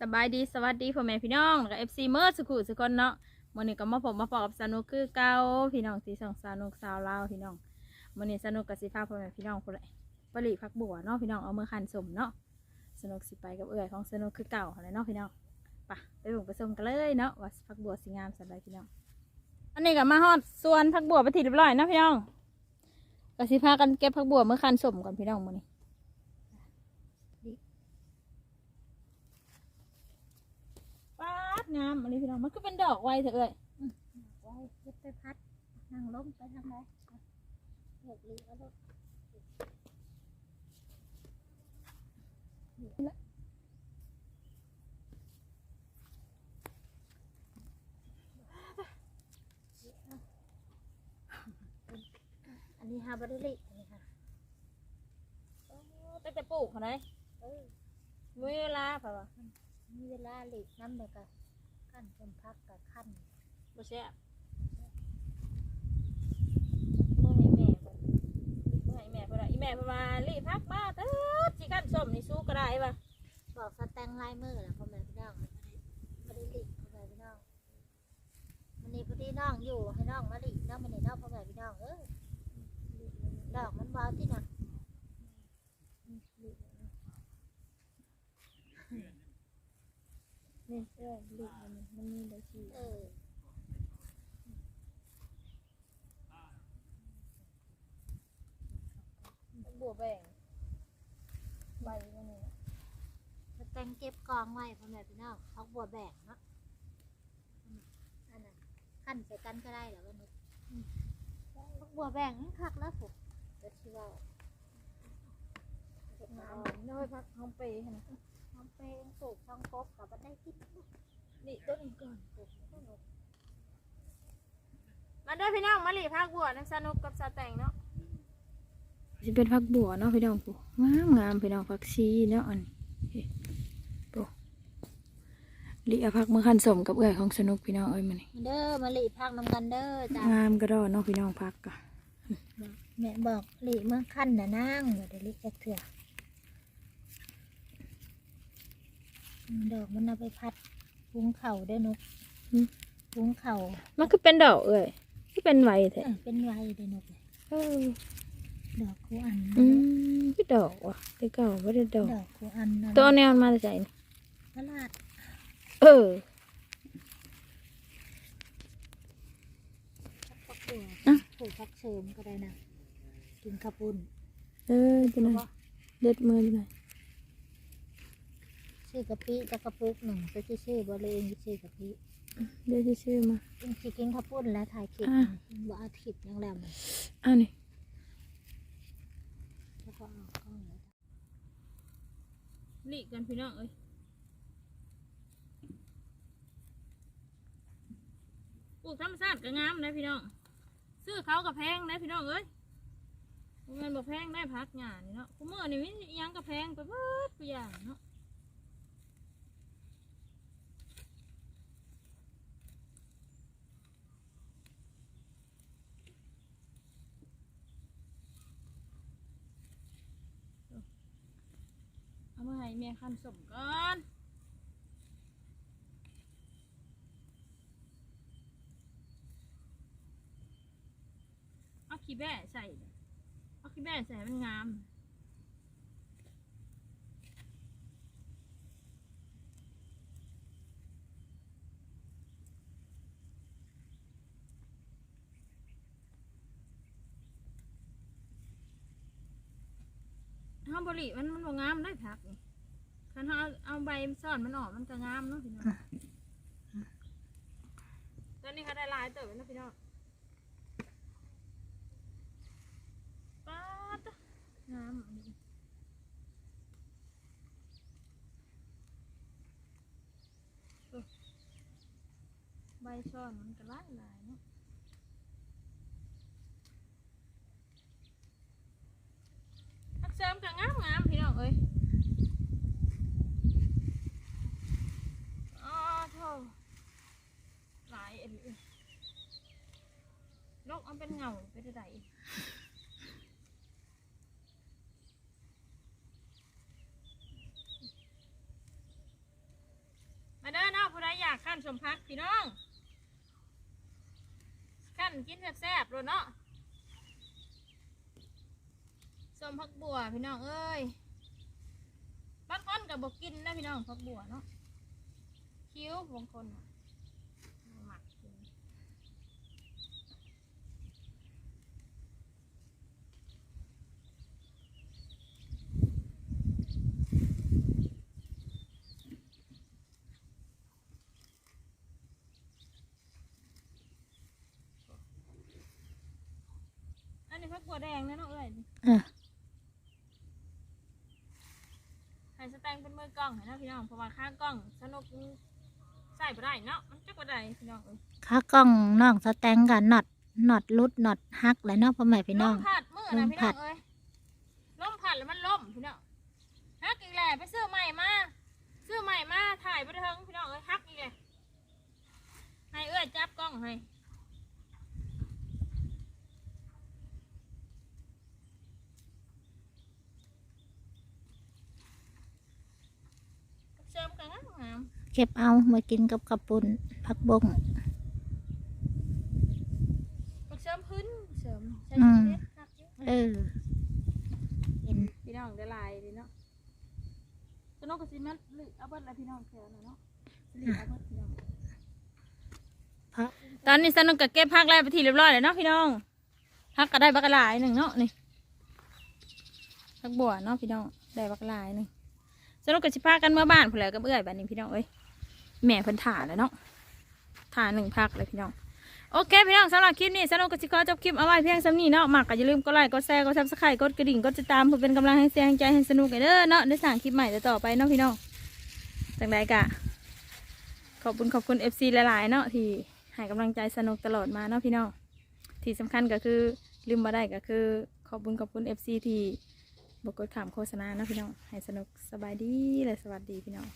สบายดีสวัสดีพ่อแม่พี่น้องแล้วก็เอฟซีเมื่อสุขุสุคนเนาะวันนี้ก็มาผมมาพอกับสนุกคือเก้าพี่น้องที่สองสนุกสาวลาวพี่น้องวันนี้สนุกกับสิพาพ่อแม่พี่น้องคนละปลีพักบัวเนาะพี่น้องเอามือคันสมเนาะสนุกสิไปกับเอื่อยของสนุกคือเก่าอะไรเนาะพี่น้องปะไปบุกไปชมกันเลยเนาะว่าพักบัวสีงามสันใดพี่น้อง อันนี้ก็มาฮอดส่วนพักบัวไปทีเรียบร้อยเนาะพี่น้องก็สิพากันเก็บพักบัวเมื่อคันสมก่อนพี่น้องมื้อนี้ ป๊าดงามอันนี้พี่น้องมันก็เป็นดอกไวเถอะเอ้ยไว้เก็บไปพัดนั่งล้มไปทางไหนเลือกลีแล้วลูกอันนี้ฮาบาริลิอันนี้ค่ะตั้งแต่ปลูกเขาไหนเออมีเวลาเปล่าวะ มีเวลาหลีกน้ำเด็กกับขั้นจนพักกับขั้นบ่แซ่บมื่อให้แม่เพิ่นมื่อให้แม่เพิ่นว่าอีแม่เพิ่นว่ารีบพักมาเถิดสิกันส้มนี่สู้ก็ได้ปะบอกสแตงลายมือแหละพ่อแม่พี่น้องบาริลิพ่อแม่พี่น้องมันนี่พอดีน้องอยู่ให้น้องมาหลีกน้องมันนี่น้องพ่อแม่พี่น้องเออดอกมันเบาที่น่ะ นี่เอ้ยรีบ มันนี่มันมีได้ชีเออบัวแบ่งใบมันนี่แตงเก็บกองไว้พ่อแม่พี่น้องเขาบัวแบกเนาะอันนั้นขั้นใส่กันก็ได้เหรอวันนี้อืมพักบัวแบ่งคักแล้วผมจะชิว่าน้ำน้อยพักห้องเปย์ห้องเปย์ปลูกช่องกบกับบันไดกิน นี่ต้นนี้ก่อนปลูกมาเด้อพี่น้องมาหลีพักบัวนะสนุกกับสาแต่งเนาะจะเป็นพักบัวเนาะพี่น้องปูงามงามพี่น้องพักชีเนาะอันนี้ปูลีเอาพักมือคันสมกับเอื้อยของสนุกพี่น้องเอ้ยมันนี่เด้อมาหลีพักน้ำกันเด้อจ้างามก็ดอเนาะพี่น้องพักกะแม่บอกหลีเมื่อขั้นน่ะนั่งเดี๋ยวได้หลีจะเถื่ออืมดอกมันเอาไปพัด พุงเข่าได้อนกพุงเข่ามันคือเป็นดอกเอ้ยที่เป็นไวแท้เออเป็นไวได้อนกเลยเออดอกคูอันอืมพี่ดอกว่ะแต่เก่าไม่ได้ดอก ดอกคูอันนะตัวแนวมันมาจากไหนตลาดเออพักตัวอะปลูกพักเสริมก็ได้นะกินข้าวปุ้นเออจะไหนอยเด็ดมือจะไห นอยชื่อกะปิจะกระปุกหนึ่งจะชื่อบริเวณชื่อกะปิเดี๋ยวจะชื่อมากินสิกินข้าวปุ้นแล้วถ่ายคลิปอะบ่เอาคลิปยังแล้วมันอันนี้แล้วก็เอากล้องแล้วลีกันพี่น้องเอ้ยปลูกธรรมชาติก็งามนะพี่น้อง ซื้อเขากับแพงนะพี่น้องเอ้ยเงินบ่แพงได้พักหยานี่เนาะกูเมื่อนี่มีอิหยังกับแพงไปเบิดไปอย่างเนาะ มาให้เมียคันสมก่อนเอาขี้แบ่ใส่เอาขี้แบ่ใส่มันงาม ห้าบริมันมันบ่งามได้ผักนี่คันเขาเอาเอาใบซ่อนมันออกมันก็งามเนาะพี่น้องตอนนี้เขาได้หลายเติบแล้วนะพี่น้องป๊าดงามอันนี้โอ้ใบซ่อนมันก็หลายหลายเนาะ ผักเสริมก็งามงามพี่น้องเอ้ยอ๋อโธ่หลายอันนี้ ลกเอาเป็นเงาไปได้ใดขั้นชมพักพี่น้องขั้นกินแซ่บๆเลยเนาะสมพักบัวพี่น้องเอ้ยบางคนกับบกินนะพี่น้องพักบัวเนาะคิ้วบางคนน่ะหมักกิน อันนี้ พักบัวแดงนะเนาะเอ้ยอะ ให้สแตงเป็นมือกล้องให้นะพี่น้องเพราะว่าข้างกล้องสนุกใส่บ่ได้เนาะมันจักบ่ได้พี่น้องเอ้ยขากล้องน้องสแตงกับน็อตน็อตลุดน็อตฮักเลยเนาะพ่อแม่พี่น้องลมพัดมือลนะมพี่พัน้อด งเอ้ยลมพัดแล้วมันล่มพี่น้องฮักอีกแหละไปซื้อใหม่มาซื้อใหม่มาถ่ายไปเถิงพี่น้องเอ้ยฮักอีกแหละให้เอ้ยจับกล้องให้เสริมกันงามงาม เก็บเอามากินกับกระปุนผักบงปักเสริมพื้นเสริมใช้อืชีมวิตฮักอยู่เออเห็นพี่น้องได้ลายดีเนาะสนุกกับซิมันหรือเอาเบิดอะไรพี่น้องแถวน่ะเนาะหรือเอาเบิดพี่น้องพระตอนนี้สนุกกับเก็บพักแล้วไปทีเรียบร้อยแล้วเนาะพี่น้องพักก็ได้บักกะหลายหนึ่งเนาะนี่พักบัวเนาะพี่น้องได้บักกะหลายหนึ่งสนุกกับสิพากันเมื่อบ้านผู้นแหล้วกับเอื้อยบ้านนี้พี่น้องเอ้ย แม่เพิ่นถ่าแล้วเนาะถ่าหนึ่งพักเลยพี่น้อง โอเคพี่น้องสำหรับคลิปนี้สนุกกับสิขอจบคลิปเอาไว้เพียงสำนี้เนาะมากก็อย่าลืมกดไลค์กดแชร์กดซับสไครต์กดกระดิ่งกดติดตามเพื่อเป็นกำลังให้เสียงใจให้สนุกกันเด้อเนาะได้สั่งคลิปใหม่ต่อไปเนาะพี่น้องจังไดกะขอบคุณขอบคุณ FC หลายๆเนาะที่ให้กำลังใจสนุกตลอดมาเนาะพี่น้องที่สำคัญก็คือลืมมาได้ก็คือ ขอบคุณขอบคุณ FC ที่บกกดขามโฆษณาเนาะพี่น้องให้สนุกสบายดีและสวัสดีพี่น้อง